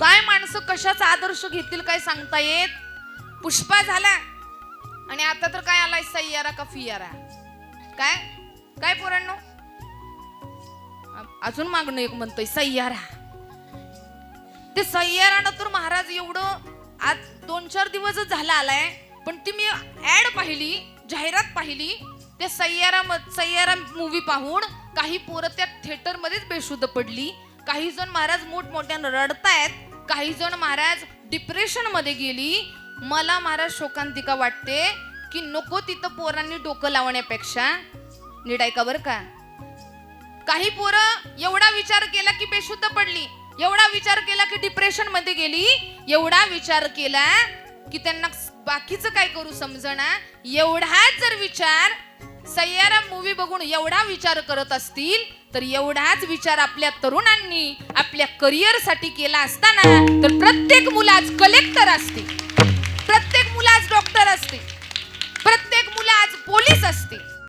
काय माणसं कशाचा आदर्श घेतील काय सांगता येत? पुष्पा झाला. आणि आता तर काय आलाय सय्यारा का फियारा? काय? काय पोरांनो? अजून मागणं एक म्हणतोय सय्यारा. ते सय्यारानं तर महाराज एवढं आज दोन चार दिवसच झाला आलाय पण ती मी ऍड पाहिली जाहिरात पाहिली त्या सय्यारा सय्यारा मूवी पाहून काही पोरं त्या थिएटरमध्येच बेशुद्ध पडली. काही जण महाराज मोठमोठ्यानं रडतायत काही जण महाराज डिप्रेशनमध्ये गेली. मला महाराज शोकांतिका वाटते की नको तिथं पोरांनी डोकं लावण्यापेक्षा. नीट ऐका बरं का. काही पोरं एवढा विचार केला की बेशुद्ध पडली. एवढा विचार केला की डिप्रेशनमध्ये गेली. एवढा विचार केला की त्यांना बाकीचं काय करू समजना. एवढाच जर विचार सय्यारा मूवी बघून एवढा विचार करत असतील तर एवढाच विचार आपल्या तरुणांनी आपल्या करिअरसाठी केला असताना तर प्रत्येक मुलं आज कलेक्टर असते प्रत्येक मुलं आज डॉक्टर असते प्रत्येक मुलं आज पोलीस असते